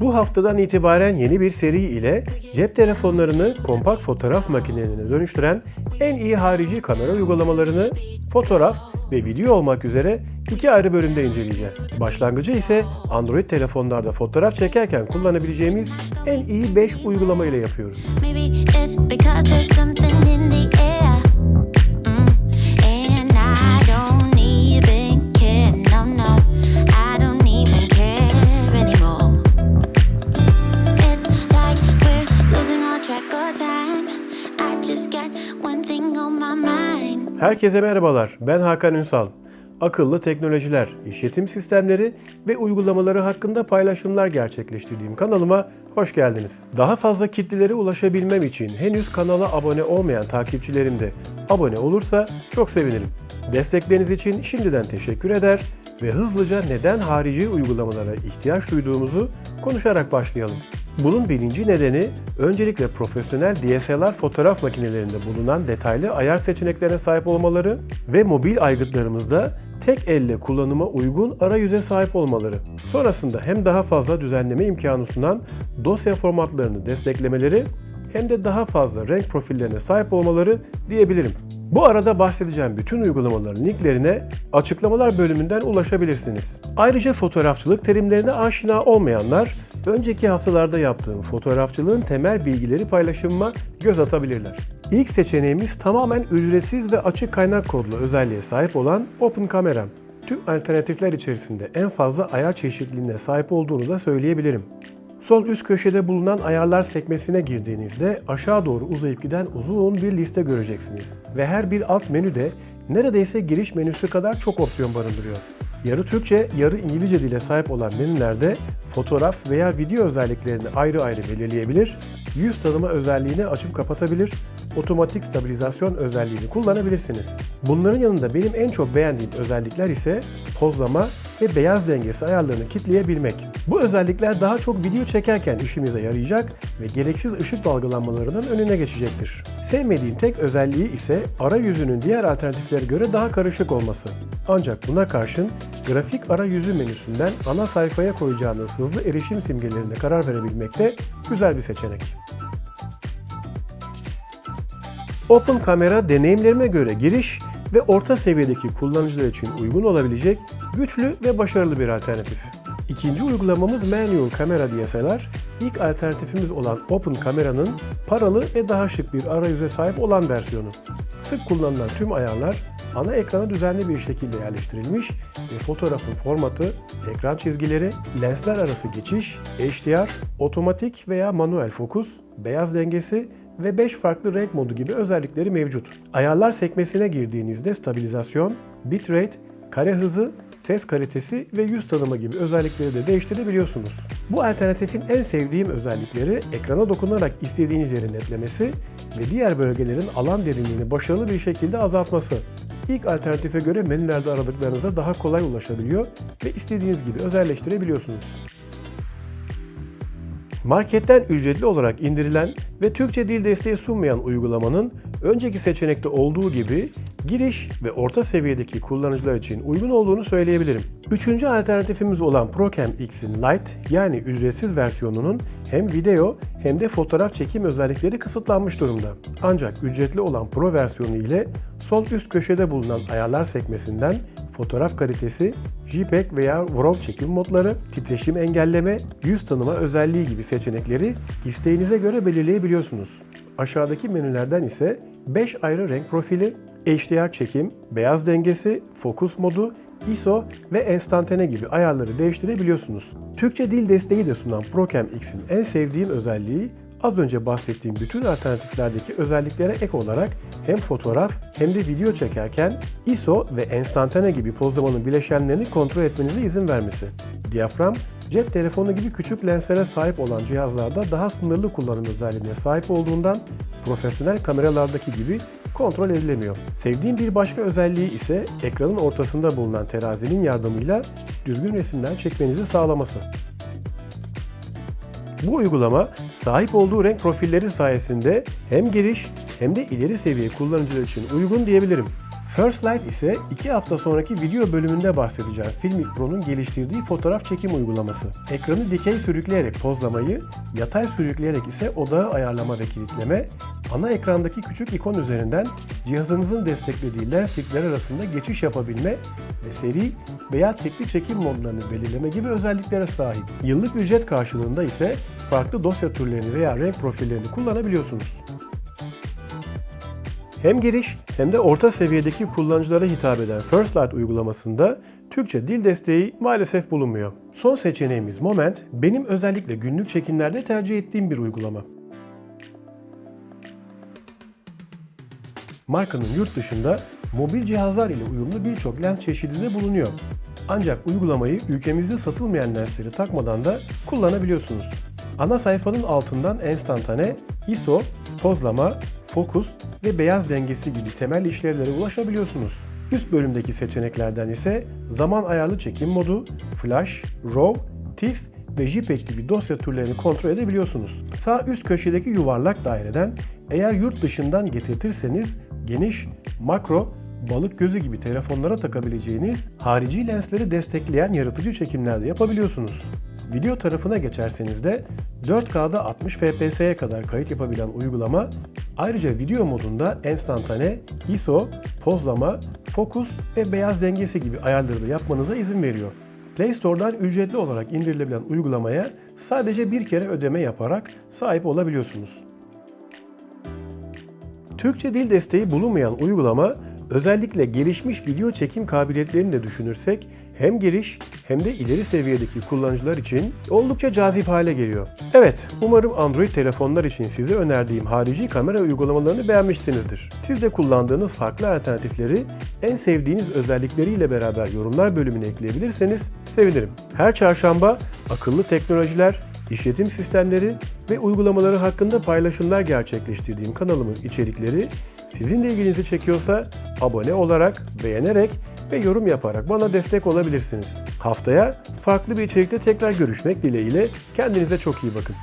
Bu haftadan itibaren yeni bir seri ile cep telefonlarını kompakt fotoğraf makinelerine dönüştüren en iyi harici kamera uygulamalarını fotoğraf ve video olmak üzere iki ayrı bölümde inceleyeceğiz. Başlangıcı ise Android telefonlarda fotoğraf çekerken kullanabileceğimiz en iyi 5 uygulama ile yapıyoruz. Maybe it's. Herkese merhabalar. Ben Hakan Ünsal. Akıllı teknolojiler, işletim sistemleri ve uygulamaları hakkında paylaşımlar gerçekleştirdiğim kanalıma hoş geldiniz. Daha fazla kitlelere ulaşabilmem için henüz kanala abone olmayan takipçilerim de abone olursa çok sevinirim. Destekleriniz için şimdiden teşekkür eder ve hızlıca neden harici uygulamalara ihtiyaç duyduğumuzu konuşarak başlayalım. Bunun birinci nedeni öncelikle profesyonel DSLR fotoğraf makinelerinde bulunan detaylı ayar seçeneklerine sahip olmaları ve mobil aygıtlarımızda tek elle kullanıma uygun arayüze sahip olmaları. Sonrasında hem daha fazla düzenleme imkanı sunan dosya formatlarını desteklemeleri hem de daha fazla renk profillerine sahip olmaları diyebilirim. Bu arada bahsedeceğim bütün uygulamaların linklerine açıklamalar bölümünden ulaşabilirsiniz. Ayrıca fotoğrafçılık terimlerine aşina olmayanlar önceki haftalarda yaptığım fotoğrafçılığın temel bilgileri paylaşımıma göz atabilirler. İlk seçeneğimiz tamamen ücretsiz ve açık kaynak kodlu özelliğe sahip olan Open Camera. Tüm alternatifler içerisinde en fazla ayar çeşitliliğine sahip olduğunu da söyleyebilirim. Sol üst köşede bulunan ayarlar sekmesine girdiğinizde aşağı doğru uzayıp giden uzun bir liste göreceksiniz. Ve her bir alt menüde neredeyse giriş menüsü kadar çok opsiyon barındırıyor. Yarı Türkçe, yarı İngilizce dile sahip olan menülerde fotoğraf veya video özelliklerini ayrı ayrı belirleyebilir, yüz tanıma özelliğini açıp kapatabilir, otomatik stabilizasyon özelliğini kullanabilirsiniz. Bunların yanında benim en çok beğendiğim özellikler ise pozlama ve beyaz dengesi ayarlarını kitleyebilmek. Bu özellikler daha çok video çekerken işimize yarayacak ve gereksiz ışık dalgalanmalarının önüne geçecektir. Sevmediğim tek özelliği ise arayüzünün diğer alternatiflere göre daha karışık olması. Ancak buna karşın grafik arayüzü menüsünden ana sayfaya koyacağınız hızlı erişim simgelerine karar verebilmek de güzel bir seçenek. Open Camera deneyimlerime göre giriş ve orta seviyedeki kullanıcılar için uygun olabilecek güçlü ve başarılı bir alternatif. İkinci uygulamamız Manual Camera DSLR. İlk alternatifimiz olan Open Camera'nın paralı ve daha şık bir arayüze sahip olan versiyonu. Sık kullanılan tüm ayarlar ana ekrana düzenli bir şekilde yerleştirilmiş ve fotoğrafın formatı, ekran çizgileri, lensler arası geçiş, HDR, otomatik veya manuel fokus, beyaz dengesi ve 5 farklı renk modu gibi özellikleri mevcut. Ayarlar sekmesine girdiğinizde stabilizasyon, bitrate, kare hızı, ses kalitesi ve yüz tanıma gibi özellikleri de değiştirebiliyorsunuz. Bu alternatifin en sevdiğim özellikleri ekrana dokunarak istediğiniz yeri netlemesi ve diğer bölgelerin alan derinliğini başarılı bir şekilde azaltması. İlk alternatife göre menülerde aradıklarınıza daha kolay ulaşabiliyor ve istediğiniz gibi özelleştirebiliyorsunuz. Marketten ücretli olarak indirilen ve Türkçe dil desteği sunmayan uygulamanın önceki seçenekte olduğu gibi giriş ve orta seviyedeki kullanıcılar için uygun olduğunu söyleyebilirim. Üçüncü alternatifimiz olan Procam X'in Lite yani ücretsiz versiyonunun hem video hem de fotoğraf çekim özellikleri kısıtlanmış durumda. Ancak ücretli olan Pro versiyonu ile sol üst köşede bulunan ayarlar sekmesinden fotoğraf kalitesi, JPEG veya RAW çekim modları, titreşim engelleme, yüz tanıma özelliği gibi seçenekleri isteğinize göre belirleyebiliyorsunuz. Aşağıdaki menülerden ise 5 ayrı renk profili, HDR çekim, beyaz dengesi, fokus modu, ISO ve enstantane gibi ayarları değiştirebiliyorsunuz. Türkçe dil desteği de sunan Procam X'in en sevdiğim özelliği az önce bahsettiğim bütün alternatiflerdeki özelliklere ek olarak hem fotoğraf hem de video çekerken ISO ve enstantane gibi pozlamanın bileşenlerini kontrol etmenize izin vermesi. Diyafram, cep telefonu gibi küçük lenslere sahip olan cihazlarda daha sınırlı kullanım özelliğine sahip olduğundan profesyonel kameralardaki gibi kontrol edilemiyor. Sevdiğim bir başka özelliği ise ekranın ortasında bulunan terazinin yardımıyla düzgün resimler çekmenizi sağlaması. Bu uygulama sahip olduğu renk profilleri sayesinde hem giriş hem de ileri seviye kullanıcılar için uygun diyebilirim. First Light ise 2 hafta sonraki video bölümünde bahsedeceğim Filmic Pro'nun geliştirdiği fotoğraf çekim uygulaması. Ekranı dikey sürükleyerek pozlamayı, yatay sürükleyerek ise odağı ayarlama ve kilitleme, ana ekrandaki küçük ikon üzerinden cihazınızın desteklediği lens tipler arasında geçiş yapabilme ve seri veya tekli çekim modlarını belirleme gibi özelliklere sahip. Yıllık ücret karşılığında ise farklı dosya türlerini veya renk profillerini kullanabiliyorsunuz. Hem giriş hem de orta seviyedeki kullanıcılara hitap eden First Light uygulamasında Türkçe dil desteği maalesef bulunmuyor. Son seçeneğimiz Moment, benim özellikle günlük çekimlerde tercih ettiğim bir uygulama. Markanın yurt dışında mobil cihazlar ile uyumlu birçok lens çeşidi de bulunuyor. Ancak uygulamayı ülkemizde satılmayan lensleri takmadan da kullanabiliyorsunuz. Ana sayfanın altından enstantane, ISO, pozlama, fokus ve beyaz dengesi gibi temel işlevlere ulaşabiliyorsunuz. Üst bölümdeki seçeneklerden ise zaman ayarlı çekim modu, flash, RAW, TIFF ve JPEG gibi dosya türlerini kontrol edebiliyorsunuz. Sağ üst köşedeki yuvarlak daireden eğer yurt dışından getirtirseniz geniş, makro, balık gözü gibi telefonlara takabileceğiniz harici lensleri destekleyen yaratıcı çekimler de yapabiliyorsunuz. Video tarafına geçerseniz de 4K'da 60 FPS'ye kadar kayıt yapabilen uygulama ayrıca video modunda enstantane, ISO, pozlama, fokus ve beyaz dengesi gibi ayarları da yapmanıza izin veriyor. Play Store'dan ücretli olarak indirilebilen uygulamaya sadece bir kere ödeme yaparak sahip olabiliyorsunuz. Türkçe dil desteği bulunmayan uygulama özellikle gelişmiş video çekim kabiliyetlerini de düşünürsek hem giriş hem de ileri seviyedeki kullanıcılar için oldukça cazip hale geliyor. Evet, umarım Android telefonlar için size önerdiğim harici kamera uygulamalarını beğenmişsinizdir. Siz de kullandığınız farklı alternatifleri en sevdiğiniz özellikleriyle beraber yorumlar bölümüne ekleyebilirseniz sevinirim. Her çarşamba akıllı teknolojiler, işletim sistemleri ve uygulamaları hakkında paylaşımlar gerçekleştirdiğim kanalımın içerikleri sizin de ilginizi çekiyorsa abone olarak, beğenerek ve yorum yaparak bana destek olabilirsiniz. Haftaya farklı bir içerikte tekrar görüşmek dileğiyle kendinize çok iyi bakın.